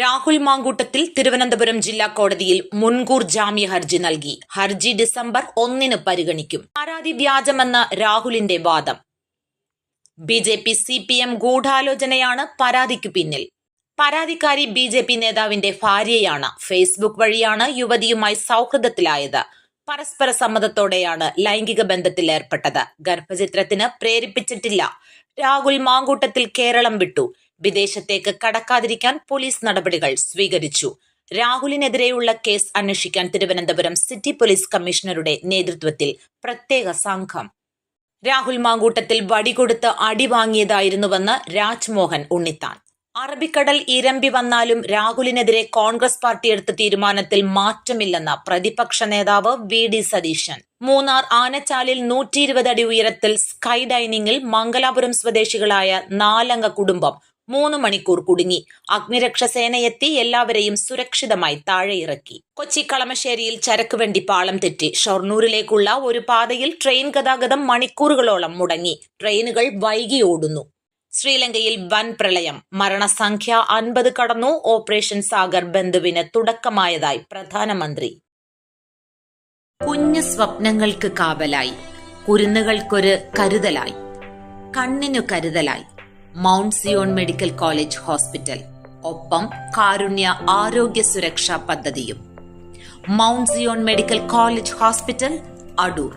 രാഹുൽ മാങ്കൂട്ടത്തിൽ തിരുവനന്തപുരം ജില്ലാ കോടതിയിൽ മുൻകൂർ ജാമ്യ ഹർജി നൽകി. ഹർജി ഡിസംബർ ഒന്നിന് പരിഗണിക്കും. പരാതി വ്യാജമെന്ന രാഹുലിന്റെ വാദം. B J P C P M ഗൂഢാലോചനയാണ് പരാതിക്കു പിന്നിൽ. പരാതിക്കാരി ബി ജെ പി നേതാവിന്റെ ഭാര്യയാണ്. ഫേസ്ബുക്ക് വഴിയാണ് യുവതിയുമായി സൗഹൃദത്തിലായത്. പരസ്പര സമ്മതത്തോടെയാണ് ലൈംഗിക ബന്ധത്തിൽ ഏർപ്പെട്ടത്. ഗർഭചിത്രത്തിന് പ്രേരിപ്പിച്ചിട്ടില്ല. രാഹുൽ മാങ്കൂട്ടത്തിൽ കേരളം വിട്ടു. വിദേശത്തേക്ക് കടക്കാതിരിക്കാൻ പോലീസ് നടപടികൾ സ്വീകരിച്ചു. രാഹുലിനെതിരെയുള്ള കേസ് അന്വേഷിക്കാൻ തിരുവനന്തപുരം സിറ്റി പോലീസ് കമ്മീഷണറുടെ നേതൃത്വത്തിൽ പ്രത്യേക സംഘം. രാഹുൽ മാങ്കൂട്ടത്തിൽ വടികൊടുത്ത് അടി വാങ്ങിയതായിരുന്നുവെന്ന് രാജ്മോഹൻ ഉണ്ണിത്താൻ. അറബിക്കടൽ ഇരമ്പി വന്നാലും രാഹുലിനെതിരെ കോൺഗ്രസ് പാർട്ടി എടുത്ത തീരുമാനത്തിൽ മാറ്റമില്ലെന്ന പ്രതിപക്ഷ നേതാവ് വി ഡി സതീശൻ. മൂന്നാർ ആനച്ചാലിൽ നൂറ്റി ഇരുപത് അടി ഉയരത്തിൽ സ്കൈ ഡൈനിങ്ങിൽ മംഗലാപുരം സ്വദേശികളായ നാലംഗ കുടുംബം മൂന്ന് മണിക്കൂർ കുടുങ്ങി. അഗ്നിരക്ഷാസേനയെത്തി എല്ലാവരെയും സുരക്ഷിതമായി താഴെ ഇറക്കി. കൊച്ചി കളമശ്ശേരിയിൽ ചരക്ക് ചരക്കുവണ്ടി പാളം തെറ്റി. ഷൊർണൂരിലേക്കുള്ള ഒരു പാതയിൽ ട്രെയിൻ ഗതാഗതം മണിക്കൂറുകളോളം മുടങ്ങി. ട്രെയിനുകൾ വൈകി ഓടുന്നു. ശ്രീലങ്കയിൽ വൻ പ്രളയം. മരണസംഖ്യ അൻപത് കടന്നു. ഓപ്പറേഷൻ സാഗർ ബന്ധുവിന് തുടക്കമായതായി പ്രധാനമന്ത്രി. കുഞ്ഞു സ്വപ്നങ്ങൾക്ക് കാവലായി. കുരുന്നുകൾക്കൊരു കരുതലായി. കണ്ണിനു കരുതലായി. Mount Zion medical college hospital ഒപ്പം കാരുണ്യ ആരോഗ്യ സുരക്ഷാ പദ്ധതിയും. Mount Zion medical college hospital Adoor